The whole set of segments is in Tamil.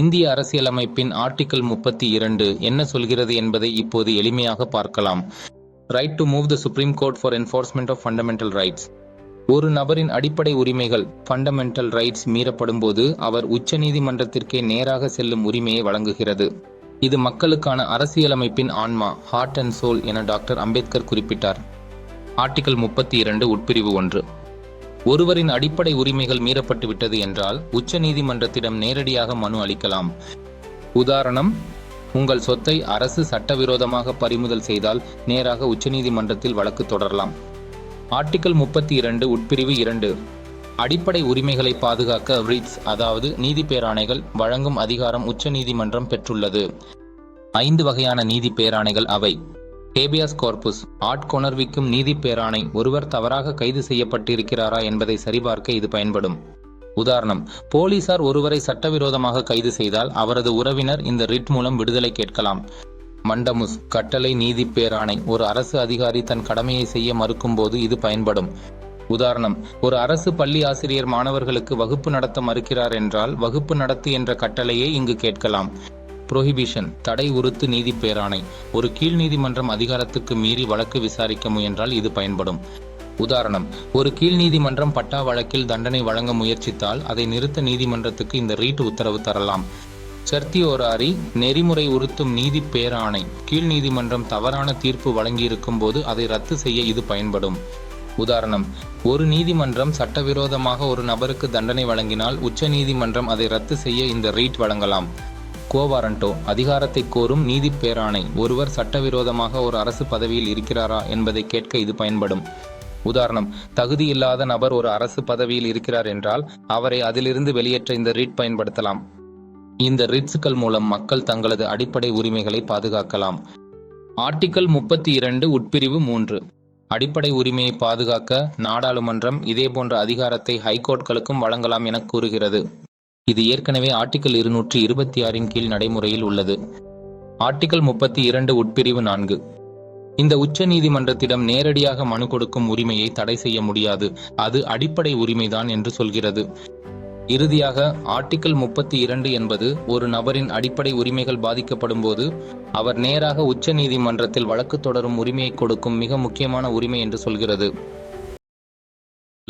இந்திய அரசியலமைப்பின் ஆர்டிகிள் முப்பத்தி இரண்டு என்ன சொல்கிறது என்பதை இப்போது எளிமையாக பார்க்கலாம். Right to move the Supreme Court for enforcement of fundamental rights ஒரு நபரின் அடிப்படை உரிமைகள் ஃபண்டமெண்டல் ரைட்ஸ் மீறப்படும்போது அவர் உச்சநீதிமன்றத்திற்கே நேராக செல்லும் உரிமையை வழங்குகிறது. இது மக்களுக்கான அரசியலமைப்பின் ஆன்மா ஹார்ட் அண்ட் சோல் என டாக்டர் அம்பேத்கர் குறிப்பிட்டார். ஆர்டிகல் முப்பத்தி இரண்டு உட்பிரிவு ஒன்று. ஒருவரின் அடிப்படை உரிமைகள் மீறப்பட்டு விட்டது என்றால் உச்ச நீதிமன்றத்திடம் நேரடியாக மனு அளிக்கலாம். உதாரணம் உங்கள் சொத்தை அரசு சட்டவிரோதமாக பறிமுதல் செய்தால் நேராக உச்சநீதிமன்றத்தில் வழக்கு தொடரலாம். ஆர்டிகிள் முப்பத்தி இரண்டு உட்பிரிவு இரண்டு. அடிப்படை உரிமைகளை பாதுகாக்க ரிட்ஸ் அதாவது நீதி பேராணைகள் வழங்கும் அதிகாரம் உச்சநீதிமன்றம் பெற்றுள்ளது. ஐந்து வகையான நீதி பேராணைகள் அவை. ஹேபியாஸ் கார்பஸ் ஆட்கொணர்விக்கும் நீதி பேராணை ஒருவர் தவறாக கைது செய்யப்பட்டிருக்கிறாரா என்பதை சரிபார்க்க இது பயன்படும். உதாரணம் போலீசார் ஒருவரை சட்டவிரோதமாக கைது செய்தால் அவரது உறவினர் இந்த ரிட் மூலம் விடுதலை கேட்கலாம். மண்டமுஸ் கட்டளை நீதி பேராணை ஒரு அரசு அதிகாரி தன் கடமையை செய்ய மறுக்கும்போது இது பயன்படும். உதாரணம் ஒரு அரசு பள்ளி ஆசிரியர் மாணவர்களுக்கு வகுப்பு நடத்த மறுக்கிறார் என்றால் வகுப்பு நடத்து என்ற கட்டளையை இங்கு கேட்கலாம். புரோஹிபிஷன் தடை உறுத்து நீதி பேராணை. ஒரு கீழ் நீதிமன்றம் அதிகாரத்துக்கு மீறி வழக்கு விசாரிக்க முயன்றால் இது பயன்படும். உதாரணம் ஒரு கீழ் நீதிமன்றம் பட்டா வழக்கில் தண்டனை வழங்க முயற்சித்தால் அதை நிறுத்த நீதிமன்றத்துக்கு இந்த ரீட் உத்தரவு தரலாம். சர்த்தியோராரி நெறிமுறை உறுத்தும் நீதி பேராணை. கீழ் நீதிமன்றம் தவறான தீர்ப்பு வழங்கியிருக்கும் போது அதை ரத்து செய்ய இது பயன்படும். உதாரணம் ஒரு நீதிமன்றம் சட்டவிரோதமாக ஒரு நபருக்கு தண்டனை வழங்கினால் உச்ச நீதிமன்றம் அதை ரத்து செய்ய இந்த ரீட் வழங்கலாம். கோவாரண்டோ அதிகாரத்தை கோரும் நீதி பேராணை. ஒருவர் சட்டவிரோதமாக ஒரு அரசு பதவியில் இருக்கிறாரா என்பதை கேட்க இது பயன்படும். உதாரணம் தகுதியில்லாத நபர் ஒரு அரசு பதவியில் இருக்கிறார் என்றால் அவரை அதிலிருந்து வெளியேற்ற இந்த ரீட் பயன்படுத்தலாம். இந்த ரிட்ஸுகள் மூலம் மக்கள் தங்களது அடிப்படை உரிமைகளை பாதுகாக்கலாம். ஆர்டிகல் முப்பத்தி இரண்டு உட்பிரிவு மூன்று. அடிப்படை உரிமையை பாதுகாக்க நாடாளுமன்றம் இதேபோன்ற அதிகாரத்தை ஹைகோர்ட்களுக்கும் வழங்கலாம் என கூறுகிறது. இது ஏற்கனவே ஆர்டிகல் இருநூற்றி இருபத்தி ஆறின் கீழ் நடைமுறையில் உள்ளது. ஆர்டிகல் முப்பத்தி இரண்டு உட்பிரிவு நான்கு. இந்த உச்ச நீதிமன்றத்திடம் நேரடியாக மனு கொடுக்கும் உரிமையை தடை செய்ய முடியாது. அது அடிப்படை உரிமைதான் என்று சொல்கிறது. இறுதியாக ஆர்டிகல் முப்பத்தி இரண்டு என்பது ஒரு நபரின் அடிப்படை உரிமைகள் பாதிக்கப்படும் போது அவர் நேராக உச்ச நீதிமன்றத்தில் வழக்கு தொடரும் உரிமையை கொடுக்கும் மிக முக்கியமான உரிமை என்று சொல்கிறது.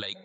Like